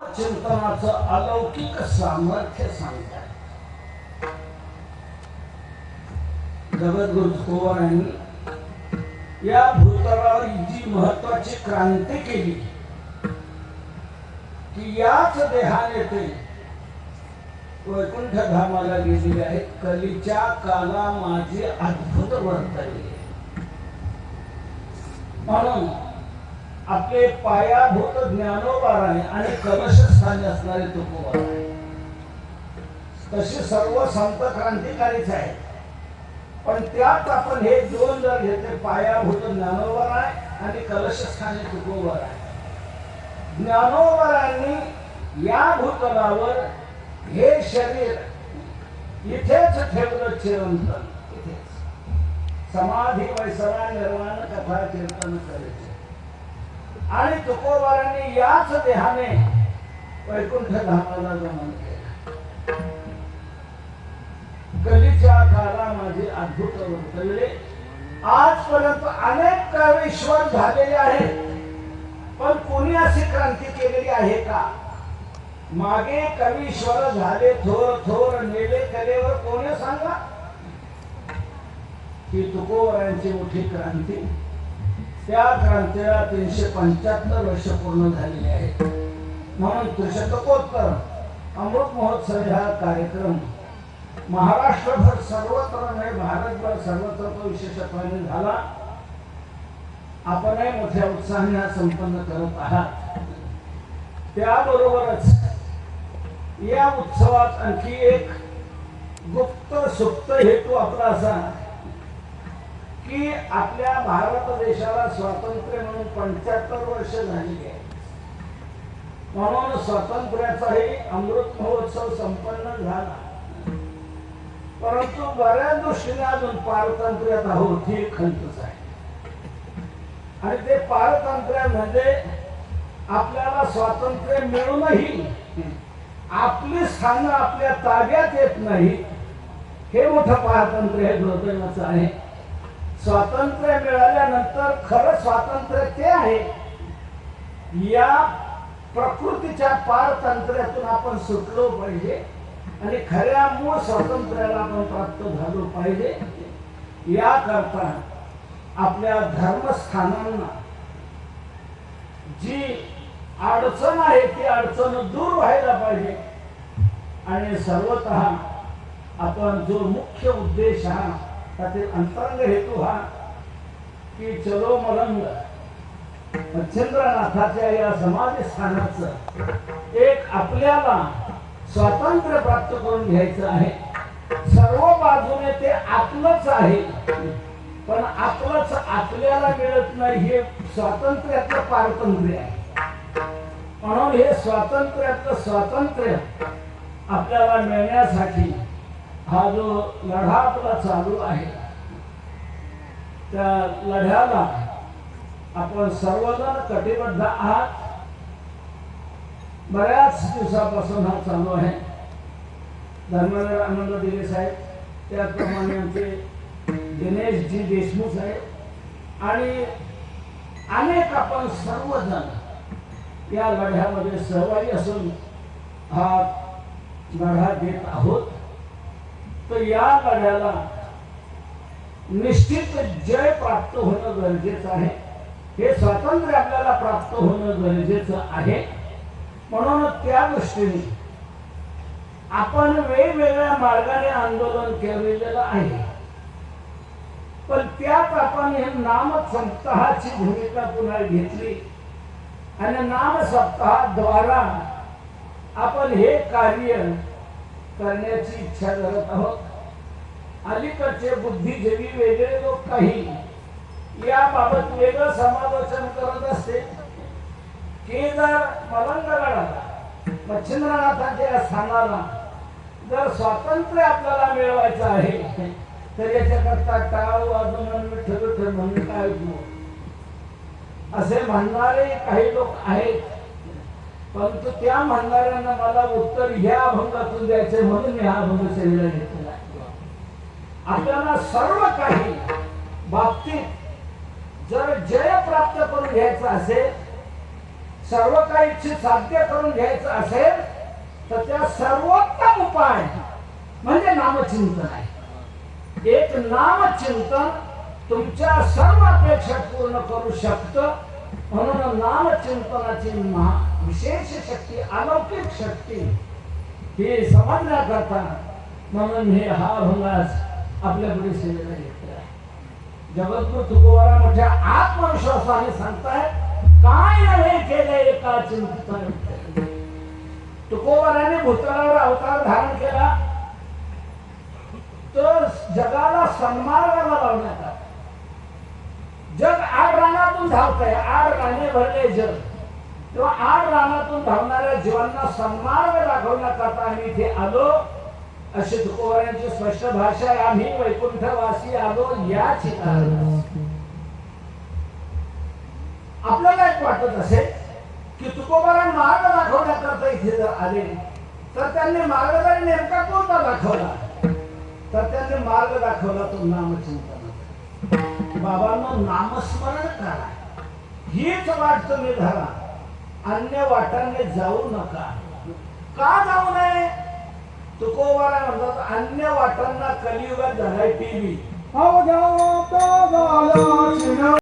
चिंतनाचं अलौकिक सामर्थ्य सांगतात. जगद्गुरु तुकोबारांनी या भूतलावर जी महत्वाची क्रांती केली की याच देहाने ते वैकुंठ धामाला गेलेले आहेत. कलीच्या काला माझी अद्भुत वर्तली म्हणून आपले पायाभूत ज्ञानोबाराने आणि कलशस्थानी असणारे तुकोबा आहे तसे सर्व संत क्रांतिकारीच आहेत. पण त्यात आपण हे दोन जर घेतले पायाभूत ज्ञानोवर आहे आणि कलशस्थानी तुकोबर आहे ज्ञानोबरांनी या भूतलावर हे शरीर इथेच ठेवलं चिरंतन इथेच. समाधी वैसरा निर्माण कथा कीर्तन करायचे आणि तुकोबारांनी याच देहाने वैकुंठ धामाला गमन केलं. कलीच्या काला माझे अद्भुत वर्तवले आजपर्यंत अनेक कवीश्वर झालेले आहेत. पण कोणी अशी क्रांती केलेली आहे का? मागे कवीश्वर झाले थोर थोर नेले कलेवर कोणी सांगा? की तुकोवरांची मोठी क्रांती त्या क्रांतीला तीनशे पंच्याहत्तर वर्ष पूर्ण झालेली आहेत म्हणून त्रिशतकोत्तर अमृत महोत्सव हा कार्यक्रम महाराष्ट्रभर सर्वत्र नाही भारतभर सर्वत्र तो विशेषत्वाने झाला. आपणही मोठ्या उत्साहाने हा संपन्न करत आहात. त्याबरोबरच या उत्सवात आणखी एक गुप्त सुप्त हेतू आपला असा की आपल्या भारत देशाला स्वातंत्र्य म्हणून पंच्याहत्तर वर्ष झालेली आहे. म्हणून स्वातंत्र्याचाही अमृत महोत्सव संपन्न झाला. परंतु बऱ्याच दृष्टीने अजून पारतंत्र्यात आहोत ही खंतच आहे. आणि ते पारतंत्र्य म्हणजे आपल्याला स्वातंत्र्य मिळूनही आपली स्थानं आपल्या ताब्यात येत नाही हे मोठं पारतंत्र्य हे दुर्दैवाचं आहे. स्वातंत्र्य मिळाल्यानंतर खरं स्वातंत्र्य ते आहे. या प्रकृतीच्या पारतंत्र्यातून आपण सुटलो पाहिजे आणि खऱ्या मूळ स्वातंत्र्याला आपण प्राप्त झालो पाहिजे. याकरता आपल्या धर्मस्थानांना जी अडचण आहे ती अडचण दूर व्हायला पाहिजे. आणि सर्वत आपण जो मुख्य उद्देश हा त्यातील अंतरंग हेतू हा की चलो मलंग. मच्छिंद्रनाथाच्या या समाधीस्थानाचं एक आपल्याला स्वातंत्र्य प्राप्त करून घ्यायचं आहे. सर्व बाजूने ते आपलंच आहे. पण आपलंच आपल्याला मिळत नाही हे स्वातंत्र्याचं पारतंत्र्य आहे. म्हणून हे स्वातंत्र्याचं स्वातंत्र्य आपल्याला मिळण्यासाठी हा जो लढा आपला चालू आहे त्या लढ्याला आपण सर्वजण कटिबद्ध आहात. बऱ्याच दिवसापासून हा चालू आहे. धर्मेंद्र आनंद दिले साहेब त्याचप्रमाणे आमचे दिनेशजी देशमुख साहेब आणि अनेक आपण सर्वजण या लढ्यामध्ये सहभागी असून हा लढा देत आहोत. तर या लढ्याला निश्चित जय प्राप्त होणं गरजेचं आहे. हे स्वातंत्र्य आपल्याला प्राप्त होणं गरजेचं आहे. म्हणून त्या दृष्टीने आपण वेगवेगळ्या मार्गाने आंदोलन केलेलं आहे. पण त्यात आपण हे नाम सप्ताहाची भूमिका पुन्हा घेतली. आणि नाम सप्ताहाद्वारा आपण हे कार्य करण्याची इच्छा करत आहोत. अलीकडचे बुद्धिजीवी वेगळे लोक काही याबाबत वेगळं समालोचन करत असते. केदार मलंगगडाला मच्छिंद्रनाथाच्या स्थानाला जर स्वातंत्र्य आपल्याला मिळवायचं आहे तर याच्याकरता टाळ वाजून विठ्ठल विठ्ठल म्हणून काय असे म्हणणारे काही लोक आहेत. परंतु त्या म्हणणाऱ्यांना मला उत्तर ह्या अभंगातून द्यायचंय म्हणून मी हा अभंग शरीरा घेतलेला आपल्याला सर्व काही बाबतीत जर जय प्राप्त करून घ्यायचं असेल सर्व काही साध्य करून घ्यायचं असेल तर त्या सर्वोत्तम उपाय म्हणजे नामचिंतन आहे. एक नामचिंतन तुमच्या सर्व अपेक्षा पूर्ण करू शकतं. म्हणून नामचिंतनाची महा विशेष शक्ती अलौकिक शक्ती हे समजण्याकरता म्हणून हे हा भंगास आपल्या सेवेला घेतला आहे. जगद्गुरु तुकोबारा मोठ्या आत्मविश्वासाने सांगताय काय नव्हे केले एका चिंतन तुकोबाराने भूतलावर अवतार धारण केला. तर जगाला सन्मार्गाला लावण्यात आला. रानातून धावतंय. आड राणे भरले जग. तेव्हा आड रानातून धावणाऱ्या जीवांना सन्मार्ग दाखवण्याकरता आम्ही इथे आलो. अशी तुकोबारांची स्पष्ट भाषा आहे. आम्ही वैकुंठवासी आलो या ठिकाणी. आपल्याला एक वाटत असेल की तुकोबारा मार्ग दाखवण्याकरता इथे जर आले तर त्यांनी मार्गदारी नेमका कोणता दाखवला? तर त्यांनी मार्ग दाखवला तो नामचिंतन. बाबांना नामस्मरण करा. हीच वाट तुम्ही धरा अन्य वाटाने जाऊ नका. का जाऊ नये? तुकोबाला म्हणतात अन्य वाटांना कलियुगात झालाय टीव्ही झाला